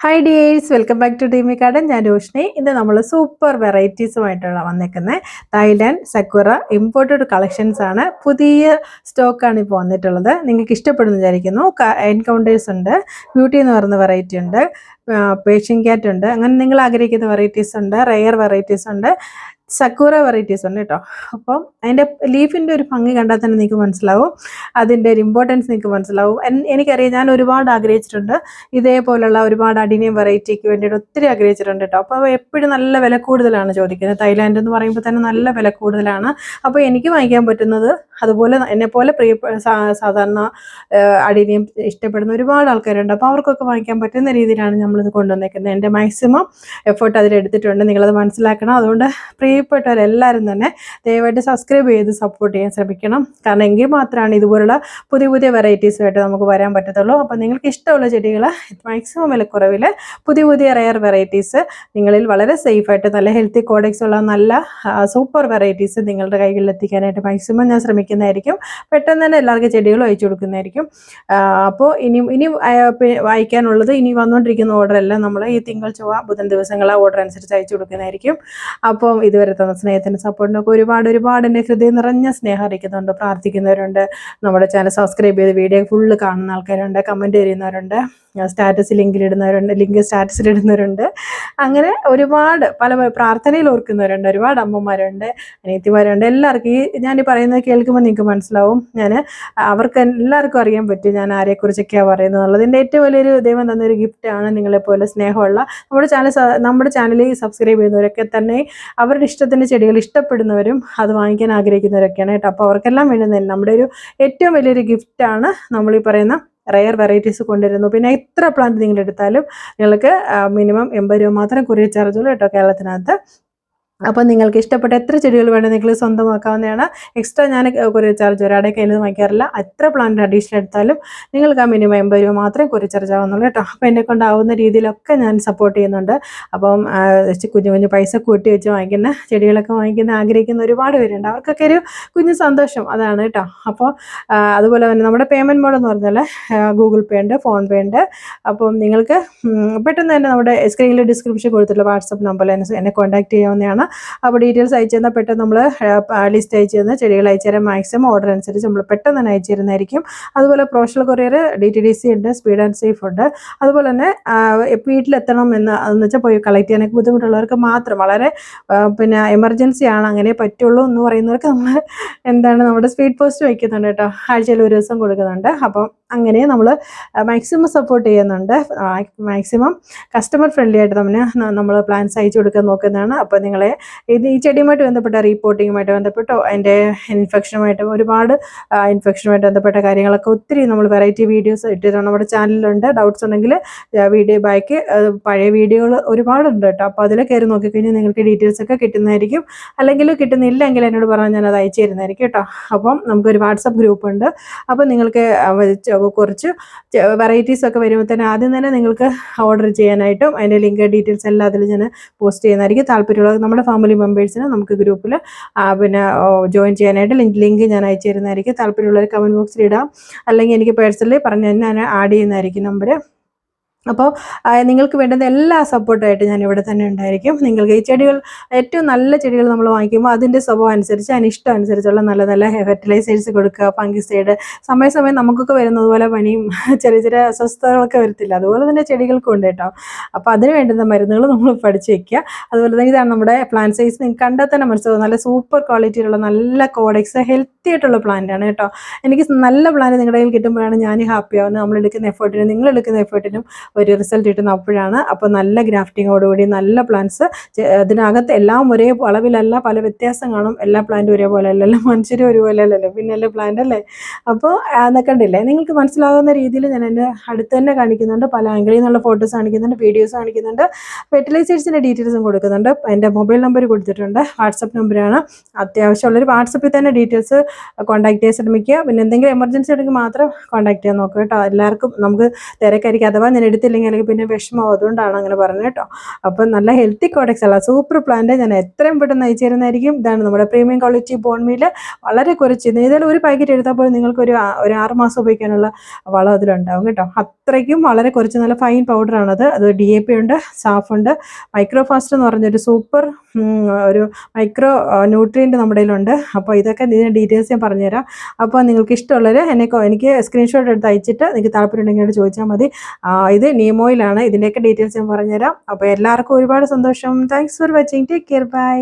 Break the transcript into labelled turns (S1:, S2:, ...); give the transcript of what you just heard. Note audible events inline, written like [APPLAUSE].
S1: Hi dears welcome back to dreamy garden ഞാൻ രോഷിനി ഇന്ന് നമ്മൾ സൂപ്പർ വെറൈറ്റീസുമായിട്ടുള്ള വന്നേക്കുന്നത് തായ്ലാൻഡ് സക്കുറ ഇമ്പോർട്ടഡ് കളക്ഷൻസ് ആണ്. പുതിയ സ്റ്റോക്കാണ് ഇപ്പോൾ വന്നിട്ടുള്ളത്. നിങ്ങൾക്ക് ഇഷ്ടപ്പെടുന്നു വിചാരിക്കുന്നു. എൻകൗണ്ടേഴ്സ് ഉണ്ട്. ബ്യൂട്ടി എന്ന് പറയുന്ന വെറൈറ്റി ഉണ്ട്. പേഷ്യൻ ക്യാറ്റ് ഉണ്ട്. അങ്ങനെ നിങ്ങൾ ആഗ്രഹിക്കുന്ന വെറൈറ്റീസ് ഉണ്ട്. റെയർ വെറൈറ്റീസ് ഉണ്ട്. സക്കൂറ വെറൈറ്റീസ് ഉണ്ട് കേട്ടോ. അപ്പം അതിന്റെ ലീഫിന്റെ ഒരു ഭംഗി കണ്ടാൽ തന്നെ നിങ്ങൾക്ക് മനസ്സിലാവും. അതിന്റെ ഒരു ഇമ്പോർട്ടൻസ് നിങ്ങൾക്ക് മനസ്സിലാവും. എനിക്കറിയാം ഞാൻ ഒരുപാട് ആഗ്രഹിച്ചിട്ടുണ്ട്. ഇതേപോലുള്ള ഒരുപാട് അടിനിയം വെറൈറ്റിക്ക് വേണ്ടിയിട്ട് ഒത്തിരി ആഗ്രഹിച്ചിട്ടുണ്ട് കേട്ടോ. അപ്പോൾ എപ്പോഴും നല്ല വില കൂടുതലാണ് ചോദിക്കുന്നത്. തായ്ലാൻഡ് എന്ന് പറയുമ്പോൾ തന്നെ നല്ല വില കൂടുതലാണ്. അപ്പോൾ എനിക്ക് വാങ്ങിക്കാൻ പറ്റുന്നത് അതുപോലെ എന്നെ പോലെ പ്രിയ സാധാരണ അടിനിയം ഇഷ്ടപ്പെടുന്ന ഒരുപാട് ആൾക്കാരുണ്ട്. അപ്പോൾ അവർക്കൊക്കെ വാങ്ങിക്കാൻ പറ്റുന്ന രീതിയിലാണ് നമ്മളിത് കൊണ്ടുവന്നേക്കുന്നത്. എന്റെ മാക്സിമം എഫേർട്ട് അതിലെടുത്തിട്ടുണ്ട്. നിങ്ങളത് മനസ്സിലാക്കണം. അതുകൊണ്ട് പ്രിയപ്പെട്ടവരെല്ലാവരും തന്നെ ദയവായിട്ട് സബ്സ്ക്രൈബ് ചെയ്ത് സപ്പോർട്ട് ചെയ്യാൻ ശ്രമിക്കണം. കാരണം എങ്കിൽ മാത്രമാണ് ഇതുപോലുള്ള പുതിയ പുതിയ വെറൈറ്റീസുമായിട്ട് നമുക്ക് വരാൻ പറ്റത്തുള്ളൂ. അപ്പോൾ നിങ്ങൾക്ക് ഇഷ്ടമുള്ള ചെടികൾ മാക്സിമം വിലക്കുറവിൽ പുതിയ പുതിയ റെയർ വെറൈറ്റീസ് നിങ്ങളിൽ വളരെ സേഫായിട്ട് നല്ല ഹെൽത്തി കോഡക്സ് ഉള്ള നല്ല സൂപ്പർ വെറൈറ്റീസ് നിങ്ങളുടെ കൈകളിൽ എത്തിക്കാനായിട്ട് മാക്സിമം ഞാൻ ശ്രമിക്കുന്നതായിരിക്കും. പെട്ടെന്ന് തന്നെ എല്ലാവർക്കും ചെടികളും അയച്ചു കൊടുക്കുന്നതായിരിക്കും. അപ്പോൾ ഇനി ഇനി വായിക്കാനുള്ളത് ഇനി വന്നുകൊണ്ടിരിക്കുന്ന ഓർഡർ എല്ലാം നമ്മൾ ഈ തിങ്കൾ ചൊവ്വ ബുധൻ ദിവസങ്ങൾ ഓർഡർ അനുസരിച്ച് അയച്ചു കൊടുക്കുന്നതായിരിക്കും. അപ്പം ഇതുവരെ തന്ന സ്നേഹത്തിനും സപ്പോർട്ടിനൊക്കെ ഒരുപാട് ഒരുപാട് എന്നെ ഹൃദയം നിറഞ്ഞ സ്നേഹം അറിയിക്കുന്നുണ്ട് പ്രാർത്ഥിക്കുന്നവരുണ്ട്. നമ്മുടെ ചാനൽ സബ്സ്ക്രൈബ് ചെയ്ത് വീഡിയോ ഫുള്ള് കാണുന്ന ആൾക്കാരുണ്ട് കമന്റ് ചെയ്യുന്നവരുണ്ട്. സ്റ്റാറ്റസ് ലിങ്കിൽ ഇടുന്നവരുണ്ട് ലിങ്ക് സ്റ്റാറ്റസിൽ ഇടുന്നവരുണ്ട് അങ്ങനെ ഒരുപാട് പല പല പ്രാർത്ഥനയിൽ ഓർക്കുന്നവരുണ്ട് ഒരുപാട് അമ്മമാരുണ്ട് അനിയത്തിമാരുണ്ട് എല്ലാവർക്കും ഈ ഞാൻ ഈ പറയുന്നത് കേൾക്കുമ്പോൾ നിങ്ങൾക്ക് മനസ്സിലാവും. ഞാൻ അവർക്ക് എല്ലാവർക്കും അറിയാൻ പറ്റും ഞാൻ ആരെക്കുറിച്ചൊക്കെയാണ് പറയുന്നത് എന്നുള്ളത്. എന്റെ ഏറ്റവും വലിയൊരു ദൈവം തന്നൊരു ഗിഫ്റ്റാണ് നിങ്ങളെപ്പോലെ സ്നേഹമുള്ള നമ്മുടെ ചാനൽ നമ്മുടെ ചാനലിൽ സബ്സ്ക്രൈബ് ചെയ്യുന്നവരൊക്കെ തന്നെ അവരുടെ ഇഷ്ടത്തിന്റെ ചെടികൾ ഇഷ്ടപ്പെടുന്നവരും അത് വാങ്ങിക്കാൻ ആഗ്രഹിക്കുന്നവരൊക്കെയാണ് കേട്ടോ. അപ്പോൾ അവർക്കെല്ലാം വേണ്ടുന്നതിന് നമ്മുടെ ഒരു ഏറ്റവും വലിയൊരു ഗിഫ്റ്റാണ് നമ്മൾ ഈ പറയുന്ന റെയർ വെറൈറ്റീസ് കൊണ്ടുവരുന്നു. പിന്നെ എത്ര പ്ലാന്റ് നിങ്ങൾ എടുത്താലും നിങ്ങൾക്ക് മിനിമം എൺപത് രൂപ മാത്രം കൊറിയർ ചാർജ് ഉള്ളൂ കേട്ടോ കേരളത്തിനകത്ത്. അപ്പോൾ നിങ്ങൾക്ക് ഇഷ്ടപ്പെട്ട എത്ര ചെടികൾ വേണം നിങ്ങൾ സ്വന്തമാക്കാവുന്നതാണ്. എക്സ്ട്രാ ഞാൻ കുറേ ചാർജ് ഒരാടെ കയ്യിൽ നിന്ന് വാങ്ങിക്കാറില്ല. എത്ര പ്ലാന്റ് അഡീഷണൽ എടുത്താലും നിങ്ങൾക്ക് ആ മിനിമം എൺപത് രൂപ മാത്രമേ കുറേ ചാർജ് ആവുന്നുള്ളൂ കേട്ടോ. അപ്പോൾ എന്നെ കൊണ്ടാവുന്ന രീതിയിലൊക്കെ ഞാൻ സപ്പോർട്ട് ചെയ്യുന്നുണ്ട്. അപ്പം കുഞ്ഞു കുഞ്ഞു പൈസ കൂട്ടി വെച്ച് വാങ്ങിക്കുന്ന ചെടികളൊക്കെ വാങ്ങിക്കുന്ന ആഗ്രഹിക്കുന്ന ഒരുപാട് പേരുണ്ട്. അവർക്കൊക്കെ ഒരു കുഞ്ഞു സന്തോഷം അതാണ് കേട്ടോ. അപ്പോൾ അതുപോലെ തന്നെ നമ്മുടെ പേയ്മെന്റ് മോഡ് എന്ന് പറഞ്ഞാൽ ഗൂഗിൾ പേ ഉണ്ട് ഫോൺ പേ ഉണ്ട്. അപ്പം നിങ്ങൾക്ക് പെട്ടെന്ന് തന്നെ നമ്മുടെ സ്ക്രീനിൽ ഡിസ്ക്രിപ്ഷൻ കൊടുത്തിട്ടുള്ള വാട്സപ്പ് നമ്പറിൽ എന്നെ കോൺടാക്ട് ചെയ്യാവുന്നതാണ്. അപ്പോൾ ഡീറ്റെയിൽസ് അയച്ചു തന്നാൽ പെട്ടെന്ന് നമ്മൾ ലിസ്റ്റ് അയച്ചു തന്ന് ചെടികൾ അയച്ചു തരാൻ മാക്സിമം ഓർഡർ അനുസരിച്ച് നമ്മൾ പെട്ടെന്ന് തന്നെ അയച്ചു തരുന്നതായിരിക്കും. അതുപോലെ professional courier D T D C ഉണ്ട് സ്പീഡ് ആൻഡ് സേഫ് ഉണ്ട്. അതുപോലെ തന്നെ വീട്ടിലെത്തണം എന്ന് അതെന്ന് വെച്ചാൽ പോയി കളക്ട് ചെയ്യാനൊക്കെ ബുദ്ധിമുട്ടുള്ളവർക്ക് മാത്രം വളരെ പിന്നെ എമർജൻസി ആണ് അങ്ങനെ പറ്റുള്ളൂ എന്ന് പറയുന്നവർക്ക് നമ്മൾ എന്താണ് നമ്മുടെ സ്പീഡ് പോസ്റ്റ് വയ്ക്കുന്നുണ്ട് കേട്ടോ. ആഴ്ചയിൽ ഒരു ദിവസം കൊടുക്കുന്നുണ്ട്. അപ്പം അങ്ങനെ നമ്മൾ മാക്സിമം സപ്പോർട്ട് ചെയ്യുന്നുണ്ട്. മാക്സിമം കസ്റ്റമർ ഫ്രണ്ട്ലി ആയിട്ട് നമ്മൾ നമ്മൾ പ്ലാൻസ് അയച്ചു കൊടുക്കാൻ നോക്കുന്നതാണ്. അപ്പോൾ നിങ്ങളെ ഇത് ഈ ചെടിയുമായിട്ട് ബന്ധപ്പെട്ട റിപ്പോർട്ടിങ്ങുമായിട്ട് ബന്ധപ്പെട്ടോ അതിന്റെ ഇൻഫെക്ഷനുമായിട്ടും ഒരുപാട് ഇൻഫെക്ഷനുമായിട്ട് ബന്ധപ്പെട്ട കാര്യങ്ങളൊക്കെ ഒത്തിരി നമ്മൾ വെറൈറ്റി വീഡിയോസ് ഇട്ടിട്ടുണ്ട്. നമ്മുടെ ചാനലിലുണ്ട് ഡൗട്ട്സ് ഉണ്ടെങ്കിൽ വീഡിയോ ബാക്ക് പഴയ വീഡിയോകൾ ഒരുപാടുണ്ട് കേട്ടോ. അപ്പോൾ അതിൽ കയറി നോക്കിക്കഴിഞ്ഞാൽ നിങ്ങൾക്ക് ഡീറ്റെയിൽസ് ഒക്കെ കിട്ടുന്നതായിരിക്കും. അല്ലെങ്കിൽ കിട്ടുന്നില്ലെങ്കിൽ എന്നോട് പറഞ്ഞാൽ ഞാൻ അത് അയച്ചു തരുന്നതായിരിക്കും കേട്ടോ. അപ്പം നമുക്കൊരു വാട്സപ്പ് ഗ്രൂപ്പ് ഉണ്ട്. അപ്പോൾ നിങ്ങൾക്ക് കുറച്ച് വെറൈറ്റീസ് ഒക്കെ വരുമ്പോൾ തന്നെ ആദ്യം തന്നെ നിങ്ങൾക്ക് ഓർഡർ ചെയ്യാനായിട്ടും അതിന്റെ ലിങ്ക് ഡീറ്റെയിൽസ് എല്ലാം അതിൽ ഞാൻ പോസ്റ്റ് ചെയ്യുന്നതായിരിക്കും. താല്പര്യമുള്ളത് നമ്മുടെ ഫാമിലി മെമ്പേഴ്സിന് നമുക്ക് ഗ്രൂപ്പിൽ പിന്നെ ജോയിൻ ചെയ്യാനായിട്ട് ലിങ്ക് ഞാൻ അയച്ചു തരുന്നതായിരിക്കും താല്പര്യമുള്ളവർ കമന്റ് ബോക്സിൽ ഇടാം. അല്ലെങ്കിൽ എനിക്ക് പേഴ്സണലി പറഞ്ഞ് ഞാൻ ആഡ് ചെയ്യുന്നതായിരിക്കും നമ്പർ അപ്പോൾ നിങ്ങൾക്ക് വേണ്ടുന്ന എല്ലാ സപ്പോർട്ടായിട്ട് ഞാൻ ഇവിടെ തന്നെ ഉണ്ടായിരിക്കും. നിങ്ങൾക്ക് ഈ ചെടികൾ ഏറ്റവും നല്ല ചെടികൾ നമ്മൾ വാങ്ങിക്കുമ്പോൾ അതിന്റെ സ്വഭാവം അനുസരിച്ച് അതിന് ഇഷ്ടം അനുസരിച്ചുള്ള നല്ല നല്ല ഫെർട്ടിലൈസേഴ്സ് കൊടുക്കുക ഫംഗിസൈഡ് സമയസമയം നമുക്കൊക്കെ വരുന്നത് പോലെ പനിയും ചെറിയ ചെറിയ അസ്വസ്ഥതകളൊക്കെ വരത്തില്ല. അതുപോലെ തന്നെ ചെടികൾക്കും ഉണ്ട് കേട്ടോ. അപ്പോൾ അതിന് വേണ്ടുന്ന മരുന്നുകൾ നമ്മൾ പഠിച്ച് വയ്ക്കുക അതുപോലെ തന്നെ ഇതാണ് നമ്മുടെ പ്ലാന്റ് സൈസ് നിങ്ങൾക്ക് കണ്ടാൽ തന്നെ മനസ്സിലാവും. നല്ല സൂപ്പർ ക്വാളിറ്റിയിലുള്ള നല്ല കോഡക്സ് ഹെൽത്തി ആയിട്ടുള്ള പ്ലാന്റ് ആണ് കേട്ടോ. എനിക്ക് നല്ല പ്ലാന്റ് നിങ്ങളുടെ കയ്യിൽ കിട്ടുമ്പോഴാണ് ഞാൻ ഹാപ്പി ആവുന്നത്. നമ്മൾ എടുക്കുന്ന എഫേർട്ടിനും നിങ്ങൾ എടുക്കുന്ന എഫേർട്ടിനും ഒരു റിസൾട്ട് കിട്ടുന്ന അപ്പോഴാണ്. അപ്പോൾ നല്ല ഗ്രാഫ്റ്റിങ്ങോടുകൂടി നല്ല പ്ലാന്റ്സ് അതിനകത്ത് എല്ലാം ഒരേ അളവിലല്ല പല വ്യത്യാസം കാണും എല്ലാ പ്ലാന്റും ഒരേപോലെ അല്ലല്ലോ [LAUGHS] മനുഷ്യരും ഒരുപോലെ അല്ലല്ലോ പിന്നല്ലേ പ്ലാന്റ് അല്ലേ അപ്പോൾ കണ്ടില്ലേ? നിങ്ങൾക്ക് മനസ്സിലാകുന്ന രീതിയിൽ ഞാൻ എന്റെ അടുത്ത് തന്നെ കാണിക്കുന്നുണ്ട്. പല ആംഗിളിൽ നിന്നുള്ള ഫോട്ടോസ് കാണിക്കുന്നുണ്ട് വീഡിയോസ് കാണിക്കുന്നുണ്ട്. ഫെർട്ടിലൈസേഴ്സിന്റെ ഡീറ്റെയിൽസും കൊടുക്കുന്നുണ്ട്. എന്റെ മൊബൈൽ നമ്പർ കൊടുത്തിട്ടുണ്ട്. വാട്സപ്പ് നമ്പറാണ് അത്യാവശ്യമുള്ളൊരു വാട്സപ്പിൽ തന്നെ ഡീറ്റെയിൽസ് കോൺടാക്ട് ചെയ്യാൻ ശ്രമിക്കുക. പിന്നെ എന്തെങ്കിലും എമർജൻസി ഉണ്ടെങ്കിൽ മാത്രം കോൺടാക്ട് ചെയ്യാൻ നോക്കുക കേട്ടോ. എല്ലാവർക്കും നമുക്ക് തിരക്കായിരിക്കും. അഥവാ ഞാൻ എടുത്തില്ല ഉപയോഗിക്കത്തില്ലെങ്കിൽ എനിക്ക് പിന്നെ വിഷമം. അതുകൊണ്ടാണ് അങ്ങനെ പറഞ്ഞത് കേട്ടോ. അപ്പം നല്ല ഹെൽത്തി കോഡക്സ് അല്ല. സൂപ്പർ പ്ലാന്റ് ഞാൻ എത്രയും പെട്ടെന്ന് അയച്ചു തരുന്നതായിരിക്കും ഇതാണ് നമ്മുടെ പ്രീമിയം ക്വാളിറ്റി ബോൺമീൽ വളരെ കുറച്ച് ഏതായാലും ഒരു പാക്കറ്റ് എടുത്താൽ പോലും നിങ്ങൾക്ക് ഒരു ഒരു ആറ് മാസം ഉപയോഗിക്കാനുള്ള വളം അതിലുണ്ടാവും കേട്ടോ. അത്രയ്ക്കും വളരെ കുറച്ച് നല്ല ഫൈൻ പൗഡറാണത് അത് ഡി എ പി ഉണ്ട് സാഫ് ഉണ്ട്. മൈക്രോ ഫാസ്റ്റ് എന്ന് പറഞ്ഞൊരു സൂപ്പർ ഒരു മൈക്രോ ന്യൂട്രിയന്റ് നമ്മുടെ കയ്യിലുണ്ട്. അപ്പോൾ ഇതൊക്കെ ഇതിന്റെ ഡീറ്റെയിൽസ് ഞാൻ പറഞ്ഞുതരാം. അപ്പോൾ നിങ്ങൾക്ക് ഇഷ്ടമുള്ളവർ എന്നെ എനിക്ക് സ്ക്രീൻഷോട്ട് എടുത്ത് അയച്ചിട്ട് നിങ്ങൾക്ക് താല്പര്യം ഉണ്ടെങ്കിൽ ചോദിച്ചാൽ മതി. ഇത് നീമോയിലാണ് ഇതിന്റെയൊക്കെ ഡീറ്റെയിൽസ് ഞാൻ പറഞ്ഞുതരാം. അപ്പോൾ എല്ലാവർക്കും ഒരുപാട് സന്തോഷം. Thanks for watching take care bye